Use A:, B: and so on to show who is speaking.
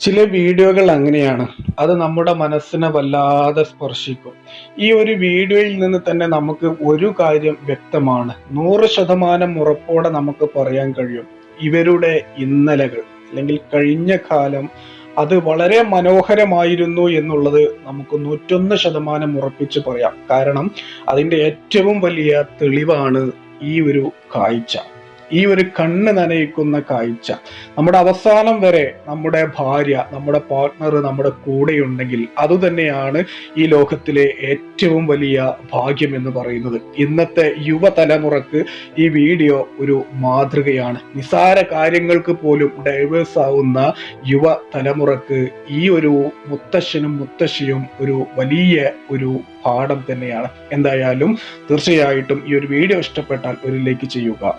A: ചില വീഡിയോകൾ അങ്ങനെയാണ്. അത് നമ്മുടെ മനസ്സിനെ വല്ലാതെ സ്പർശിക്കും. ഈ ഒരു വീഡിയോയിൽ നിന്ന് തന്നെ നമുക്ക് ഒരു കാര്യം വ്യക്തമാണ്. നൂറ് ശതമാനം ഉറപ്പോടെ നമുക്ക് പറയാൻ കഴിയും. ഇവരുടെ ഇന്നലകൾ അല്ലെങ്കിൽ കഴിഞ്ഞ കാലം അത് വളരെ മനോഹരമായിരുന്നു എന്നുള്ളത് നമുക്ക് നൂറ്റൊന്ന് ശതമാനം ഉറപ്പിച്ച് പറയാം. കാരണം അതിന്റെ ഏറ്റവും വലിയ തെളിവാണ് ഈ ഒരു കാഴ്ച. ഈ ഒരു കണ്ണ് നനയിക്കുന്ന കാഴ്ച. നമ്മുടെ അവസാനം വരെ നമ്മുടെ ഭാര്യ നമ്മുടെ പാർട്ട്ണർ നമ്മുടെ കൂടെയുണ്ടെങ്കിൽ അതുതന്നെയാണ് ഈ ലോകത്തിലെ ഏറ്റവും വലിയ ഭാഗ്യം എന്ന് പറയുന്നത്. ഇന്നത്തെ യുവതലമുറക്ക് ഈ വീഡിയോ ഒരു മാതൃകയാണ്. നിസാര കാര്യങ്ങൾക്ക് പോലും ഡൈവേഴ്സ് ആവുന്ന യുവ തലമുറയ്ക്ക് ഈ ഒരു മുത്തശ്ശനും മുത്തശ്ശിയും ഒരു വലിയ ഒരു പാഠം തന്നെയാണ്. എന്തായാലും തീർച്ചയായിട്ടും ഈ ഒരു വീഡിയോ ഇഷ്ടപ്പെട്ടാൽ ഒരു ലൈക്ക് ചെയ്യുക.